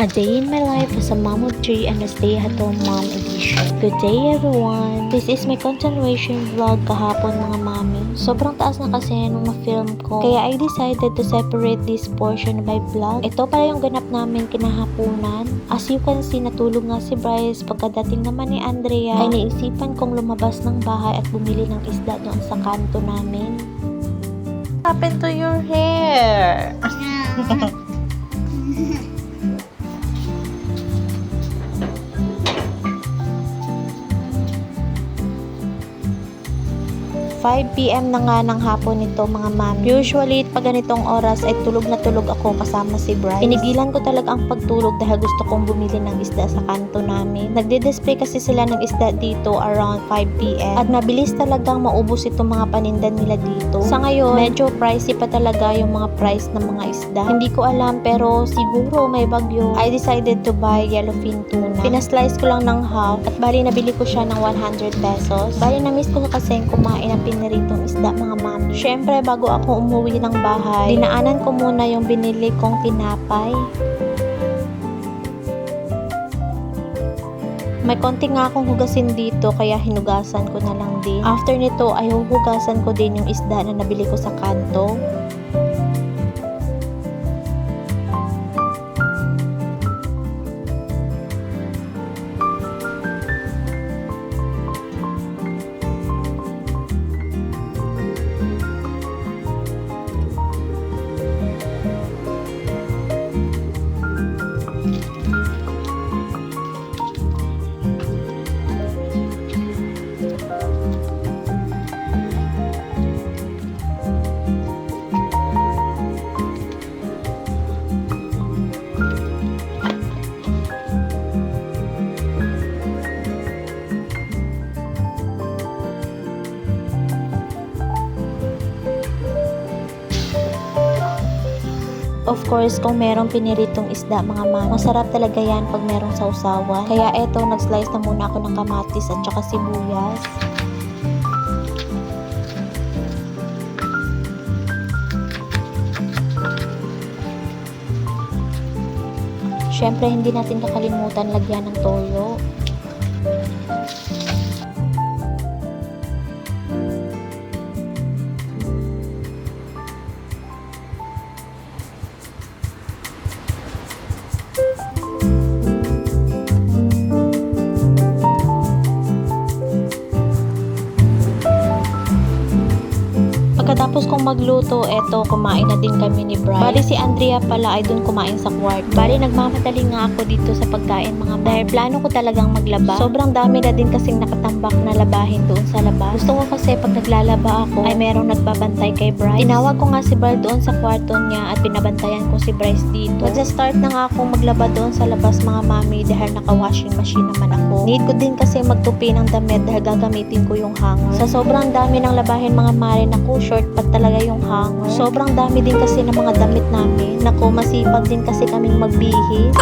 A Day in My Life as a Mom of Three and a Stay-at-Home Mom Edition. Good day everyone! This is my continuation vlog kahapon mga mami. Sobrang taas na kasi nung na-film ko. Kaya I decided to separate this portion of my vlog. Ito pala yung ganap namin kinahaponan. As you can see, natulog nga si Bryce. Pagkadating naman ni Andrea, ay naisipan kong lumabas ng bahay at bumili ng isda doon sa kanto namin. What happened to your hair? 5pm na nga ng hapon nito mga ma'am. Usually, pag ganitong oras ay tulog na tulog ako kasama si Bryce. Pinigilan ko talaga ang pagtulog dahil gusto kong bumili ng isda sa kanto namin. Nagde-display kasi sila ng isda dito around 5pm. At mabilis talagang maubos itong mga paninda nila dito. Sa ngayon, medyo pricey pa talaga yung mga price ng mga isda. Hindi ko alam pero siguro may bagyo. I decided to buy yellowfin tuna. Pinaslice ko lang ng half at bali nabili ko siya ng 100 pesos. Bali na-miss ko kasi kumain ng piniritong isda mga ma'am. Syempre bago ako umuwi ng bahay, dinaanan ko muna yung binili kong tinapay. May konti nga akong hugasin dito kaya hinugasan ko na lang din. After nito ay huhugasan ko din yung isda na nabili ko sa kanto. Of course, kung merong piniritong isda mga ma'am, masarap talaga yan pag merong sausawan. Kaya eto, nag-slice na muna ako ng kamatis at saka sibuyas. Siyempre, hindi natin kakalimutan lagyan ng toyo. Pagkatapos kong magluto, eto, kumain na din kami ni Brian. Bali si Andrea pala ay dun kumain sa kwarto. Bali nagmamadali nga ako dito sa pagkain mga dahil plano ko talagang maglaba. Sobrang dami na din kasing nakatambak na labahin doon sa labas. Gusto ko kasi pag naglalaba ako ay merong nagbabantay kay Bryce. Tinawag ko nga si Brian doon sa kwarto niya at binabantayan ko si Bryce dito. Magsa-start na nga akong maglaba doon sa labas mga mami dahil naka-washing machine naman ako. Need ko din kasi magtupi ng damit dahil gagamitin ko yung hanger. Sa sobrang dami ng labahin mga mare, naku, short pa talaga yung hanger. Sobrang dami din kasi ng mga damit namin. Naku, masipag din kasi kaming magbihis.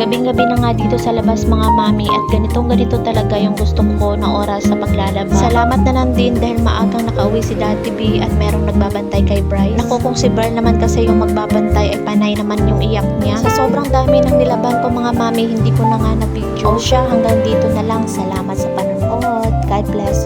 Gabing-gabi na nga dito sa labas mga mami at ganitong ganito talaga yung gusto ko na oras sa paglalaba. Salamat na lang din dahil maagang nakauwi si Daddy B at merong nagbabantay kay Bryce. Naku kung si Bryce naman kasi yung magbabantay ay panay naman yung iyak niya. Sa sobrang dami ng nilaban ko mga mami hindi ko na nga na video. O siya hanggang dito na lang. Salamat sa panonood. God bless.